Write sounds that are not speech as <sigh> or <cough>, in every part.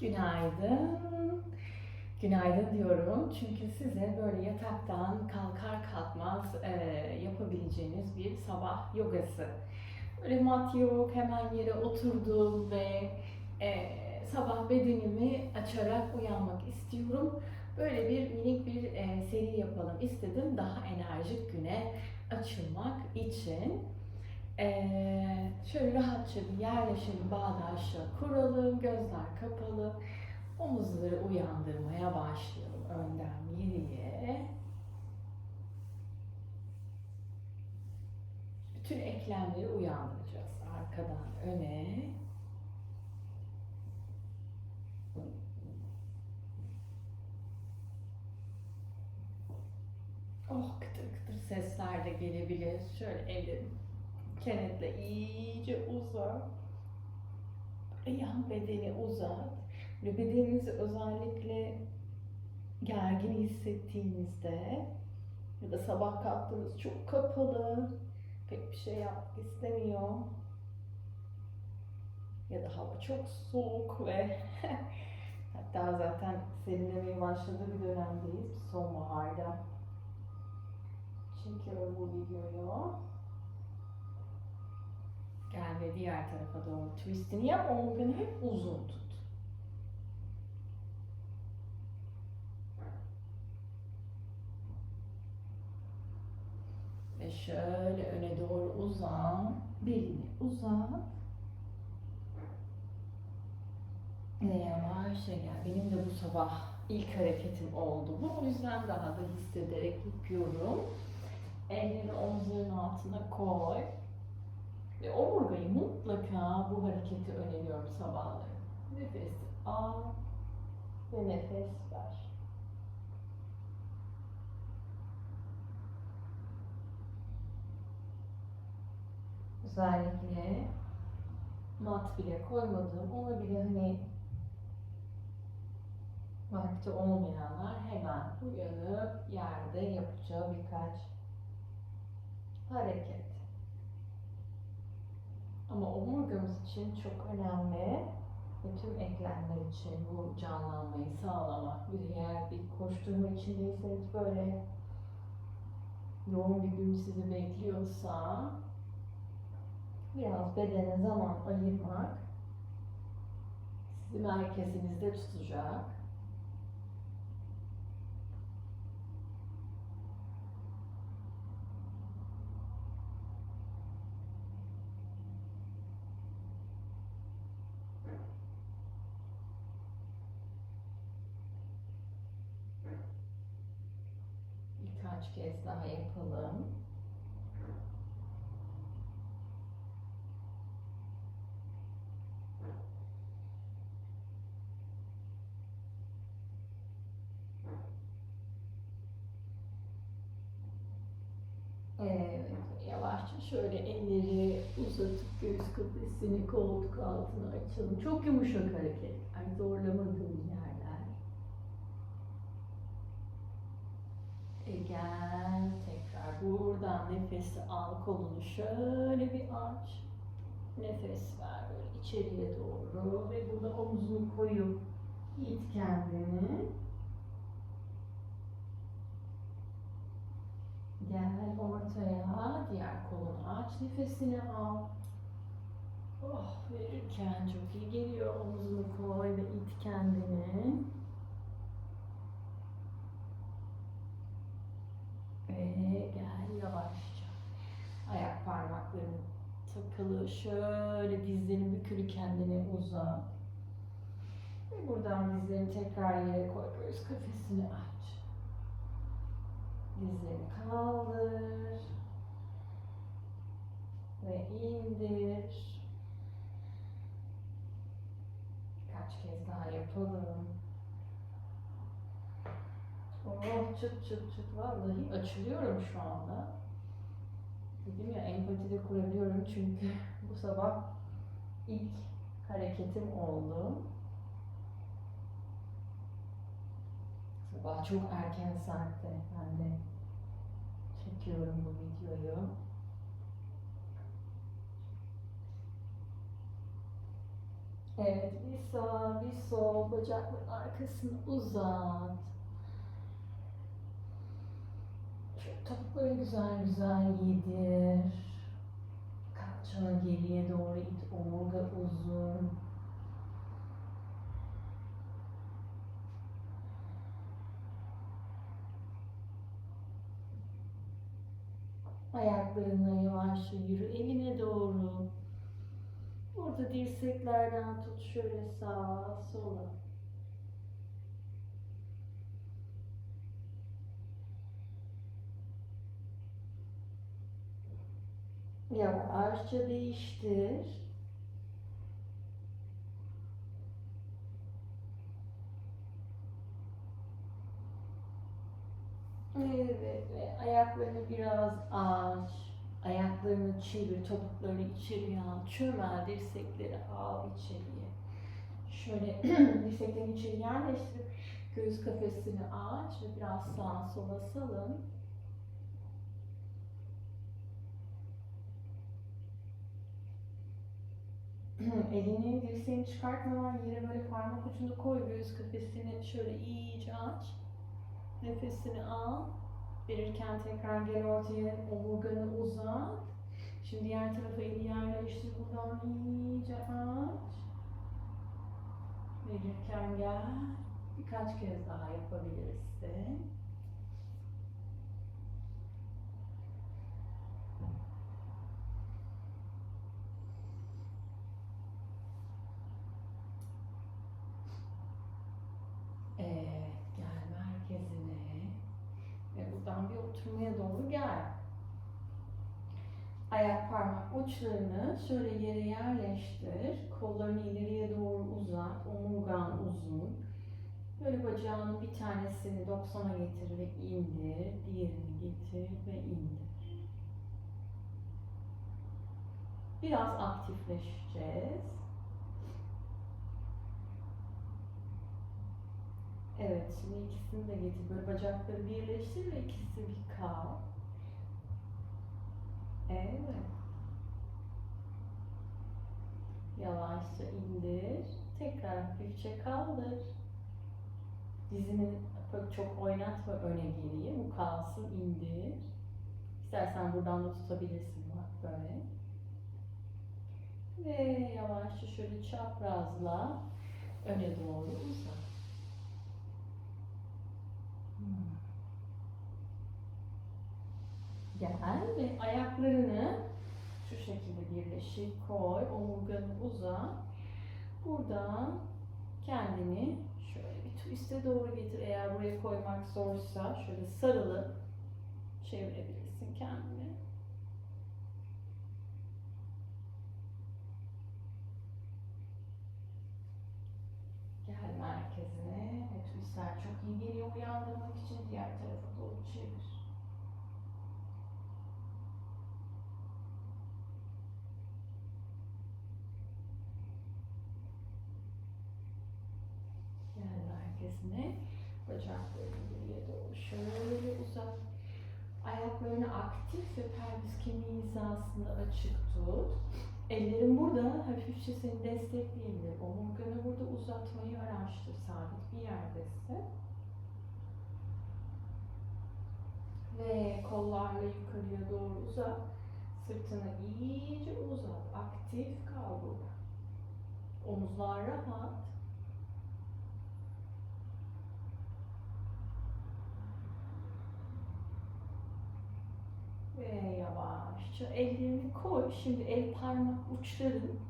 Günaydın. Günaydın diyorum çünkü size böyle yataktan kalkar kalkmaz e, yapabileceğiniz bir sabah yogası. Böyle mat yok, hemen yere oturdum ve e, sabah bedenimi açarak uyanmak istiyorum. Böyle bir minik bir e, seri yapalım istedim daha enerjik güne açılmak için. Ee, şöyle rahatça bir yerleşelim, bağdaşla kuralım, gözler kapalı. Omuzları uyandırmaya başlayalım önden geriye. Bütün eklemleri uyandıracağız arkadan öne. Oh kıtır kıtır sesler de gelebilir. Şöyle ellerim Kenetle iyice uzat. Yan bedeni uzat. Ve bedeninizi özellikle gergin hissettiğinizde ya da sabah kalktığınız çok kapalı, pek bir şey yapmak istemiyor ya da hava çok soğuk ve <laughs> hatta zaten serinlemeye başladığı bir dönemdeyiz sonbaharda. Çekiyorum bu videoyu. Gel ve diğer tarafa doğru twistini yap. Omurganı hep uzun tut. Şöyle öne doğru uzan. Belini uzat. Ve yavaşça gel. Benim de bu sabah ilk hareketim oldu bu. O yüzden daha da hissederek yapıyorum. Elleri omuzların altına koy. Ve omurgayı mutlaka bu hareketi öneriyorum sabahları. Nefes al ve nefes ver. Özellikle mat bile koymadım. Ona bile hani vakti olmayanlar hemen uyanıp yerde yapacağı birkaç hareket. Ama omurgamız için çok önemli ve tüm eklemler için bu canlanmayı sağlamak. Bir eğer bir koşturma içindeyseniz böyle yoğun bir gün sizi bekliyorsa biraz bedene zaman ayırmak sizi merkezinizde tutacak. Birkaç kez daha yapalım. Evet, yavaşça şöyle elleri uzatıp göğüs kafesini koltuk altına açalım. Çok yumuşak hareket. Yani zorlamadığım yerler. E gel tekrar buradan nefesi al kolunu şöyle bir aç. Nefes ver böyle içeriye doğru ve burada omzunu koyup it kendini. Gel ortaya, diğer kolunu aç, nefesini al. Oh, verirken çok iyi geliyor. Omzunu koy ve it kendini. Ve gel yavaşça. Ayak parmakların takılı. Şöyle dizlerin bükülü kendine uzat. Ve buradan dizlerini tekrar yere koy. Göğüs kafesini aç. Dizlerini kaldır. Ve indir. Kaç kez daha yapalım. Oh çıt çıt çıt vallahi açılıyorum şu anda. Dedim ya empati de kurabiliyorum çünkü <laughs> bu sabah ilk hareketim oldu. Sabah çok erken saatte ben de çekiyorum bu videoyu. Evet, bir sağ, bir sol, bacakların arkasını uzat. Şu topukları güzel güzel yedir. Kalçanı geriye doğru it, omurga uzun. Ayaklarınla yavaşça yürü evine doğru. Dirseklerden tut şöyle sağa sola. Yavaşça değiştir. Evet ve ayaklarını biraz aç. Ayaklarını çevir, topuklarını içeriye al. Çömel, dirsekleri al içeriye. Şöyle <clears throat> dirseklerini içeri yerleştir. Göğüs kafesini aç ve biraz sağa sola salın. <clears throat> Elini dirseğini çıkartmadan yere böyle parmak ucunu koy. Göğüs kafesini şöyle iyice aç. Nefesini al. Verirken tekrar gel ortaya omurganı uzat. Şimdi diğer tarafa eli yerleştir. Buradan iyice aç. Verirken gel. Birkaç kez daha yapabilirsin. Evet, gel merkezine. Ve buradan bir oturmaya doğru gel. Ayak parmak uçlarını şöyle yere yerleştir. Kollarını ileriye doğru uzat. Omurgan uzun. Böyle bacağının bir tanesini 90'a getir ve indir. Diğerini getir ve indir. Biraz aktifleşeceğiz. Evet, şimdi ikisini de getir. Böyle bacakları birleştir ve ikisi bir kal. Evet. Yavaşça indir. Tekrar hafifçe kaldır. Dizini çok oynatma öne geriye. Bu kalsın indir. İstersen buradan da tutabilirsin bak böyle. Ve yavaşça şöyle çaprazla öne doğru uzat. Hmm. Gel ve ayaklarını şu şekilde birleşik koy. Omurganı uzat. Buradan kendini şöyle bir twist'e doğru getir. Eğer buraya koymak zorsa şöyle sarılıp çevirebilirsin kendini. Gel merkezine twistler çok iyi geliyor uyandırmak için diğer tarafa doğru çevir. Merkezine. Bacaklarını geriye doğru şöyle uzat. Ayaklarını aktif ve pelvis kemiği hizasında açık tut. Ellerin burada hafifçe seni destekleyebilir. Omurganı burada uzatmayı araştır sabit bir yerdesin. Ve kollarla yukarıya doğru uzat. Sırtını iyice uzat. Aktif kal burada. Omuzlar rahat. Ve yavaşça ellerini koy. Şimdi el parmak uçların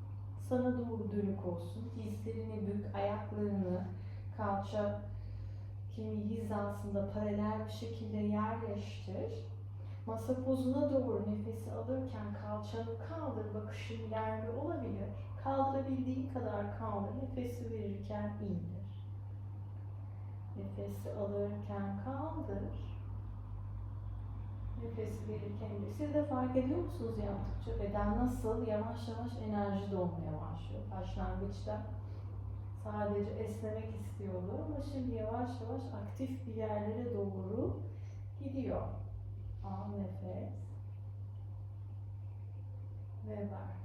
sana doğru dönük olsun. Dizlerini bük, ayaklarını kalça kemiği hizasında paralel bir şekilde yerleştir. Masa pozuna doğru nefesi alırken kalçanı kaldır. Bakışın ileride olabilir. Kaldırabildiğin kadar kaldır. Nefesi verirken indir. Nefesi alırken kaldır. Nefes verirken de. Siz de fark ediyor musunuz yaptıkça beden nasıl yavaş yavaş enerji dolmaya başlıyor. Başlangıçta sadece esnemek istiyordu ama şimdi yavaş yavaş aktif bir yerlere doğru gidiyor. Al nefes ve ver.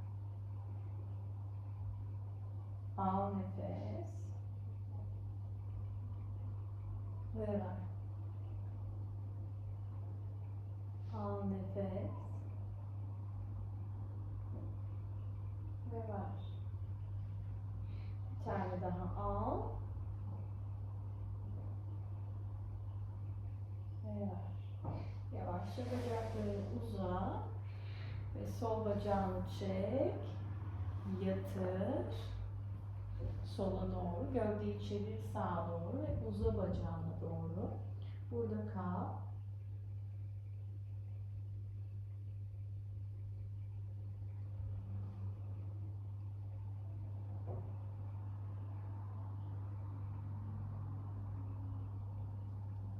Al nefes. Ve ver. Al nefes. Ve ver. Bir tane daha al. Ve ver. Yavaşça bacakları uza. Ve sol bacağını çek. Yatır. Sola doğru. Gövdeyi çevir sağa doğru ve uza bacağına doğru. Burada kal.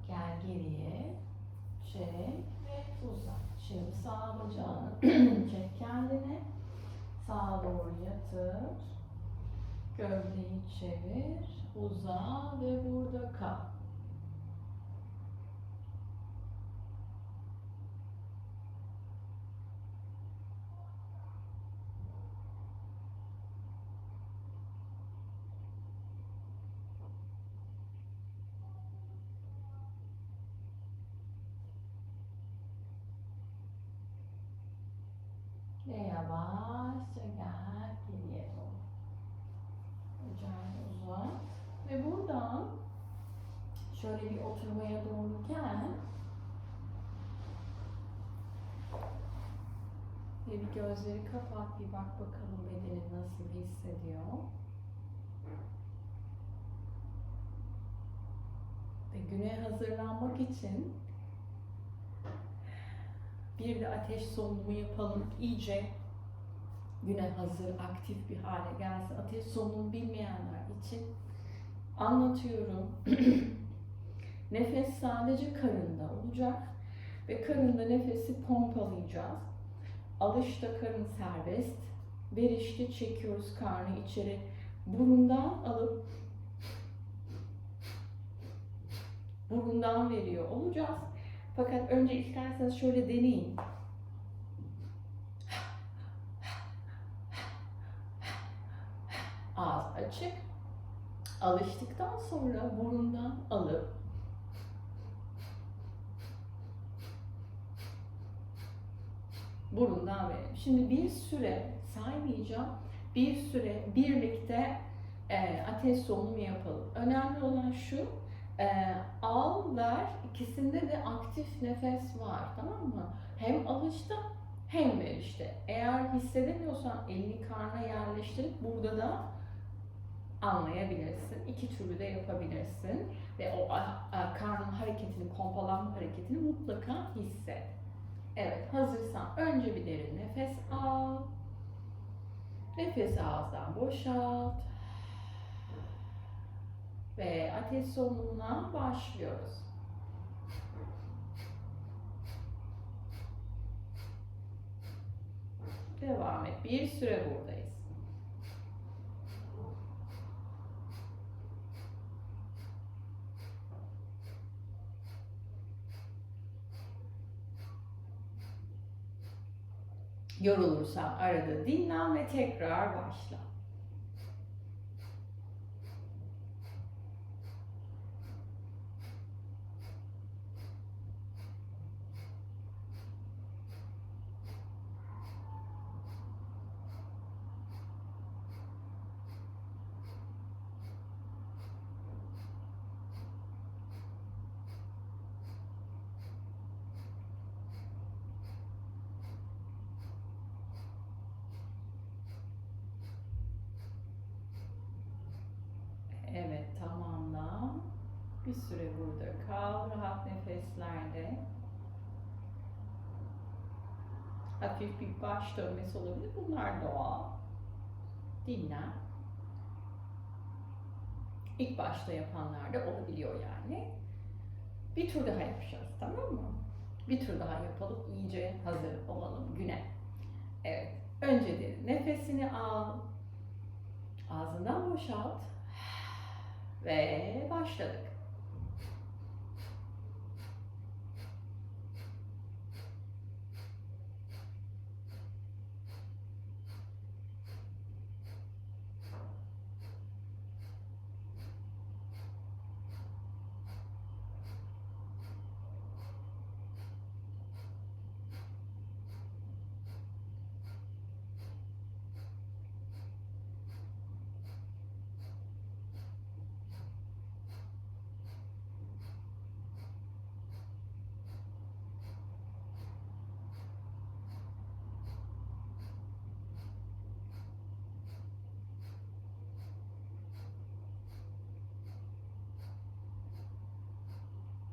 Gel geriye. Çek ve uzat. Şimdi sağ bacağını çek kendine. Sağa doğru yatır. Gövdeyi çevir. Uza ve burada kal. Ve yavaşça gel geriye doğru. Bacağını uzat. Ve buradan şöyle bir oturmaya doğru gel. Ve bir gözleri kapat, bir bak bakalım bedenin nasıl hissediyor. Ve güne hazırlanmak için bir de ateş solunumu yapalım. İyice güne hazır, aktif bir hale gelsin. Ateş solunumu bilmeyenler için anlatıyorum. <clears throat> Nefes sadece karında olacak ve karında nefesi pompalayacağız. Alışta karın serbest, verişte çekiyoruz karnı içeri. Burundan alıp burundan veriyor olacağız. Fakat önce isterseniz şöyle deneyin. Ağız açık. Alıştıktan sonra burundan alıp burundan verelim. Şimdi bir süre saymayacağım. Bir süre birlikte e, ateş solunumu yapalım. Önemli olan şu, e, al, ver, ikisinde de aktif nefes var tamam mı? Hem alışta hem verişte. Eğer hissedemiyorsan elini karna yerleştirip burada da anlayabilirsin. İki türlü de yapabilirsin. Ve o karnın hareketini, pompalanma hareketini mutlaka hisset. Hazırsan önce bir derin nefes al. Nefesi ağızdan boşalt. Ve ateş solunumuna başlıyoruz. Devam et. Bir süre buradayız. Yorulursan arada dinlen ve tekrar başla. Evet, tamamla. Bir süre burada kal, rahat nefeslerle. Hafif bir baş dönmesi olabilir. Bunlar doğal. Dinlen. İlk başta yapanlar da olabiliyor yani. Bir tur daha yapacağız, tamam mı? Bir tur daha yapalım, iyice hazır olalım güne. Evet, önce derin nefesini al. Ağzından boşalt. <sighs> Ve başladık.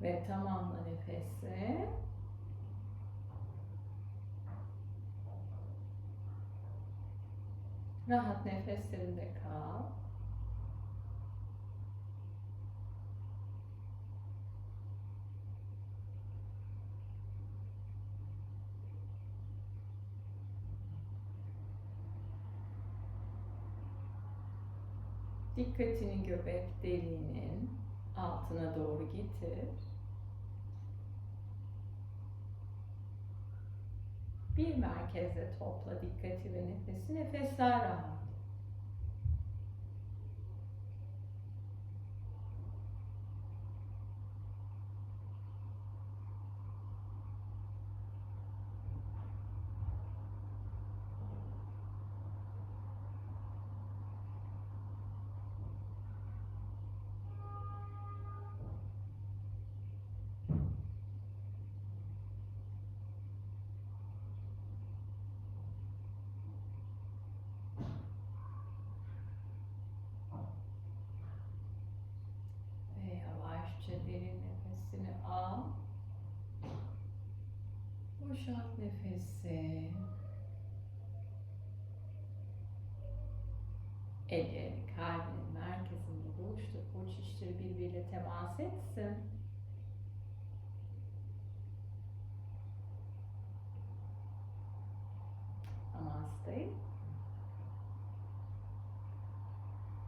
Ve tamamla nefesi. Rahat nefeslerinde kal. Dikkatini göbek deliğinin altına doğru getir. Bir merkezde topla dikkati ve nefesi. Nefesler rahat. Ve yavaşça derin nefesini al. Boşalt nefesi. Ellerini kalbinin merkezinde buluştur. Uç içleri birbiriyle temas etsin. Namaste.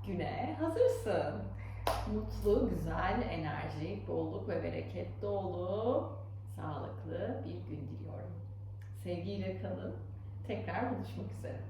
Güne hazırsın. Mutlu, güzel, enerjik, bolluk ve bereket dolu, sağlıklı bir gün diliyorum. Sevgiyle kalın. Tekrar buluşmak üzere.